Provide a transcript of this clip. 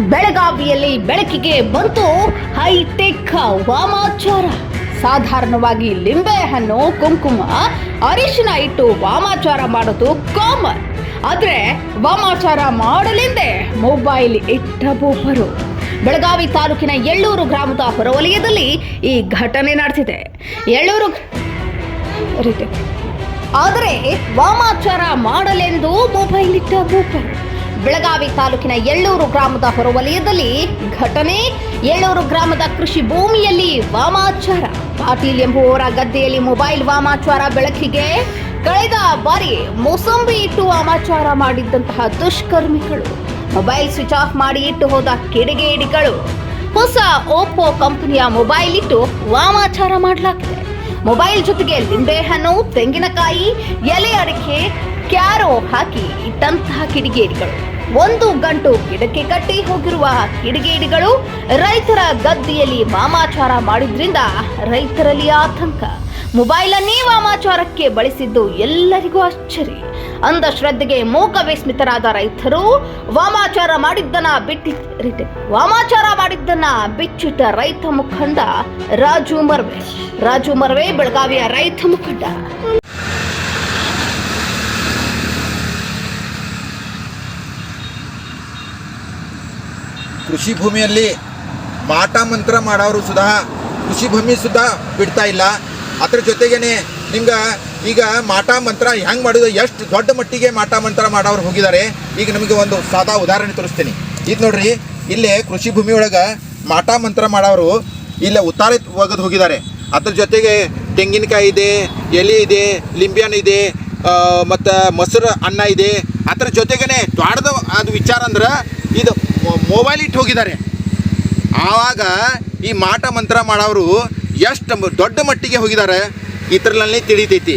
ಬೆಳಗಾವಿಯಲ್ಲಿ ಬೆಳಕಿಗೆ ಬಂತು ಹೈಟೆಕ್ ವಾಮಾಚಾರ. ಸಾಧಾರಣವಾಗಿ ಲಿಂಬೆ ಹಣ್ಣು ಕುಂಕುಮ, ಅರಿಶಿನ ಇಟ್ಟು ವಾಮಾಚಾರ ಮಾಡೋದು ಕಾಮನ್ ಆದ್ರೆ ವಾಮಾಚಾರ ಮಾಡಲೆಂದೇ ಮೊಬೈಲ್ ಇಟ್ಟ ಬೋಪರು ಬೆಳಗಾವಿ ತಾಲೂಕಿನ ಎಳ್ಳೂರು ಗ್ರಾಮದ ಹೊರವಲಯದಲ್ಲಿ ಈ ಘಟನೆ ನಡೆದಿದೆ. ಎಳ್ಳೂರು ಆದರೆ ವಾಮಾಚಾರ ಮಾಡಲೆಂದು ಮೊಬೈಲ್ ಇಟ್ಟ ಭೂಪರು ಬೆಳಗಾವಿ ತಾಲೂಕಿನ ಎಳ್ಳೂರು ಗ್ರಾಮದ ಹೊರವಲಯದಲ್ಲಿ ಘಟನೆ. ಎಳ್ಳೂರು ಗ್ರಾಮದ ಕೃಷಿ ಭೂಮಿಯಲ್ಲಿ ವಾಮಾಚಾರ. ಪಾಟೀಲ್ ಎಂಬುವವರ ಗದ್ದೆಯಲ್ಲಿ ಮೊಬೈಲ್ ವಾಮಾಚಾರ ಬೆಳಕಿಗೆ. ಕಳೆದ ಬಾರಿ ಮೋಸಂಬಿ ಇಟ್ಟು ವಾಮಾಚಾರ ಮಾಡಿದ್ದಂತಹ ದುಷ್ಕರ್ಮಿಗಳು. ಮೊಬೈಲ್ ಸ್ವಿಚ್ ಆಫ್ ಮಾಡಿ ಇಟ್ಟು ಹೋದ ಕಿಡಿಗೇಡಿಗಳು. ಹೊಸ ಓಪೋ ಕಂಪನಿಯ ಮೊಬೈಲ್ ಇಟ್ಟು ವಾಮಾಚಾರ ಮಾಡಲಾಗಿದೆ ಮೊಬೈಲ್ ಜೊತೆಗೆ ಲಿಂಬೆಹಣ್ಣು, ತೆಂಗಿನಕಾಯಿ, ಎಲೆ ಅಡಿಕೆ, ಕ್ಯಾರೋ ಹಾಕಿ ಇಟ್ಟಂತಹ ಕಿಡಿಗೇಡಿಗಳು. ಒಂದು ಗಂಟು ಗಿಡಕ್ಕೆ ಕಟ್ಟಿ ಹೋಗಿರುವ ಕಿಡಿಗೇಡಿಗಳು ರೈತರ ಗದ್ದೆಯಲ್ಲಿ ವಾಮಾಚಾರ ಮಾಡಿದ್ರಿಂದ ರೈತರಲ್ಲಿ ಆತಂಕ. ಮೊಬೈಲನ್ನೇ ವಾಮಾಚಾರಕ್ಕೆ ಬಳಸಿದ್ದು ಎಲ್ಲರಿಗೂ ಅಚ್ಚರಿ. ಅಂಧಶ್ರದ್ಧೆಗೆ ಮೂಕ ವಿಸ್ಮಿತರಾದ ರೈತರು ವಾಮಾಚಾರ ಮಾಡಿದ್ದನ್ನ ಬಿಟ್ಟಿ ವಾಮಾಚಾರ ಮಾಡಿದ್ದನ್ನ ಬಿಚ್ಚಿಟ್ಟ ರೈತ ಮುಖಂಡ ರಾಜು ಮರ್ವೆ. ರಾಜು ಮರ್ವೆ, ಬೆಳಗಾವಿಯ ರೈತ ಮುಖಂಡ. ಕೃಷಿ ಭೂಮಿಯಲ್ಲಿ ಮಾಟ ಮಂತ್ರ ಮಾಡೋರು ಸುಧಾ ಕೃಷಿ ಭೂಮಿ ಸುಧಾ ಬಿಡ್ತಾ ಇಲ್ಲ. ಅದ್ರ ಜೊತೆಗೇನೆ ನಿಮ್ಗೆ ಈಗ ಮಾಟ ಮಂತ್ರ ಹೆಂಗೆ ಮಾಡೋದು, ಎಷ್ಟು ದೊಡ್ಡ ಮಟ್ಟಿಗೆ ಮಾಟ ಮಂತ್ರ ಮಾಡೋರು ಹೋಗಿದ್ದಾರೆ ಈಗ ನಿಮಗೆ ಒಂದು ಸಾದಾ ಉದಾಹರಣೆ ತೋರಿಸ್ತೀನಿ. ಇದು ನೋಡ್ರಿ, ಇಲ್ಲೇ ಕೃಷಿ ಭೂಮಿ ಒಳಗೆ ಮಾಟ ಮಂತ್ರ ಮಾಡೋರು ಇಲ್ಲೇ ಉತ್ತಾರೆ ಒಗೆದು ಹೋಗಿದ್ದಾರೆ ಅದ್ರ ಜೊತೆಗೆ ತೆಂಗಿನಕಾಯಿ ಇದೆ, ಎಲೆ ಇದೆ, ಲಿಂಬೆಹಣ್ಣು ಇದೆ ಮತ್ತು ಮೊಸರು ಅನ್ನ ಇದೆ. ಅದ್ರ ಜೊತೆಗೇ ದೊಡ್ಡದು ಅದು ವಿಚಾರ ಅಂದ್ರೆ ಇದು ಮೊಬೈಲ್ ಇಟ್ಟು ಹೋಗಿದ್ದಾರೆ. ಆವಾಗ ಈ ಮಾಟ ಮಂತ್ರ ಮಾಡೋರು ಎಷ್ಟು ದೊಡ್ಡ ಮಟ್ಟಿಗೆ ಹೋಗಿದ್ದಾರೆ. ಇದ್ರಲ್ಲಿ ತಿಳಿತೈತಿ.